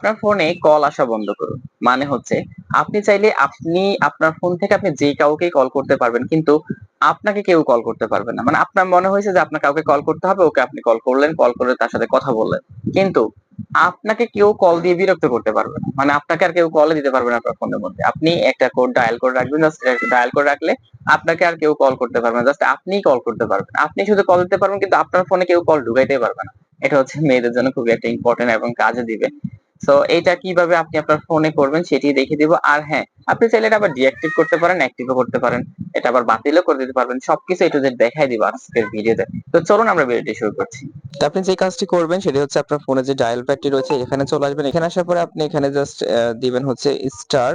আপনার ফোনে কল আসা বন্ধ করুন। মানে হচ্ছে, আপনি চাইলে আপনি, আপনার ফোন থেকে আপনি যে কাউকেই কল করতে পারবেন, কিন্তু আপনাকে কেউ কল করতে পারবে না। মানে আপনার মনে হয়েছে যে আপনার কাউকে কল করতে হবে, ওকে আপনি কল করলেন, কল করে তার সাথে কথা বললেন। কিন্তু আপনাকে কেউ কল দিয়ে বিরক্ত করতে পারবে না। মানে আপনাকে আর কেউ কল দিতে পারবে না আপনার ফোনের মধ্যে। আপনি একটা কোড ডায়াল করে রাখবেন ডায়াল করে রাখলে আপনাকে আর কেউ কল করতে পারবে না। জাস্ট আপনিই কল করতে পারবেন। আপনি শুধু কল দিতে পারবেন, কিন্তু আপনার ফোনে কেউ কল ঢুকাইতে পারবে না। এটা হচ্ছে মেয়েদের জন্য খুবই একটা ইম্পর্টেন্ট এবং কাজে দিবে। সো এটা কীভাবে আপনি আপনার ফোনে করবেন সেটি দেখে দিব। আর হ্যাঁ আপনি চাইলে এটা আবার ডিঅ্যাক্টিভ করতে পারেন অ্যাক্টিভও করতে পারেন। এটা আবার বাতিলও করে দিতে পারবেন। সবকিছু একটু দেখাই দিব আজকের ভিডিওতে। তো চলুন আমরা ভিডিওটি শুরু করছি। তো আপনি যে কাজটি করবেন সেটি হচ্ছে আপনার ফোনে যে ডায়াল প্যাডটি রয়েছে, এখানে চলে আসবেন। এখানে আসার পরে আপনি এখানে জাস্ট দিবেন হচ্ছে স্টার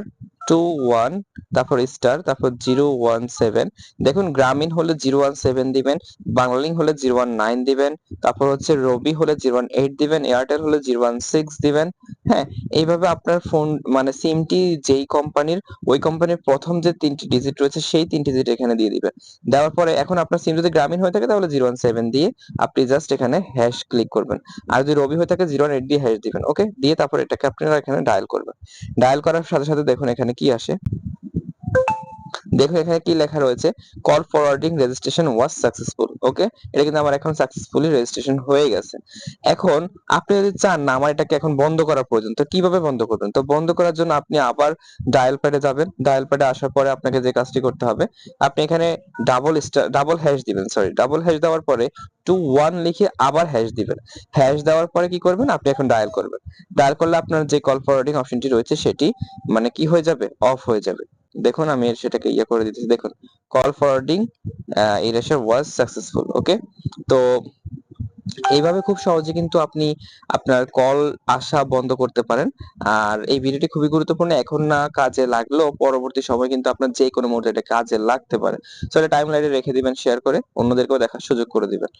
টু ওয়ান তারপর স্টার তারপর জিরো ওয়ান সেভেন দেখুন, গ্রামীণ হলে জিরো ওয়ান সেভেন দিবেন বাংলালিং হলে জিরো ওয়ান নাইন দিবেন, তারপর হচ্ছে রবি হলে জিরো ওয়ান এইট দিবেন, এয়ারটেল হলে জিরো ওয়ান সিক্স দিবেন। হ্যাঁ এইভাবে আপনার ফোন মানে সিমটি যেই কোম্পানির, ওই কোম্পানির প্রথম যে তিনটি ডিজিট রয়েছে, সেই তিনটি ডিজিট এখানে দিয়ে দিবেন। দেওয়ার পরে এখন আপনার সিম যদি গ্রামীণ হয়ে থাকে, তাহলে জিরো ওয়ান সেভেন দিয়ে আপনি জাস্ট এখানে হ্যাশ ক্লিক করবেন। আর যদি রবি হয়ে থাকে জিরো ওয়ান এইট দিয়ে হ্যাশ দিবেন ওকে দিয়ে তারপর এটাকে আপনারা এখানে ডায়াল করবেন। ডায়াল করার সাথে সাথে দেখুন, এখানে কি আসে? দেখুন এখানে কি লেখা রয়েছে? Call forwarding registration was successful okay এটা কিন্তু আমার এখন সাকসেসফুলি রেজিস্ট্রেশন হয়ে গেছে। এখন আপনি যদি চান না, আমার এটাকে এখন বন্ধ করা প্রয়োজন, তো কীভাবে বন্ধ করবেন? তো বন্ধ করার জন্য আপনি আবার ডায়াল প্যাডে যাবেন। ডায়াল প্যাডে আসার পরে আপনাকে যে কাজটি করতে হবে, আপনি এখানে ডাবল ডাবল হ্যাশ দিবেন সরি ডাবল হ্যাশ দেওয়ার পরে টু ওয়ান লিখে আবার হ্যাশ দিবেন। হ্যাশ দেওয়ার পরে কি করবেন? আপনি এখন ডায়াল করবেন। ডায়াল করলে আপনার যে কল ফরওয়ার্ডিং অপশনটি রয়েছে, সেটি মানে কি হয়ে যাবে? অফ হয়ে যাবে। দেখুন, আমি সেটাকে ইয়ে করে দিতেছি। দেখুন call forwarding erasure was successful okay তো এইভাবে খুব সহজে কিন্তু আপনি আপনার কল আসা বন্ধ করতে পারেন। আর এই ভিডিওটি খুবই গুরুত্বপূর্ণ। এখন না কাজে লাগলেও পরবর্তী সময় কিন্তু আপনার যে কোনো মুহূর্তে এটা কাজে লাগতে পারে। সো এটা টাইম লাইনে রেখে দিবেন শেয়ার করে অন্যদেরকেও দেখার সুযোগ করে দিবেন।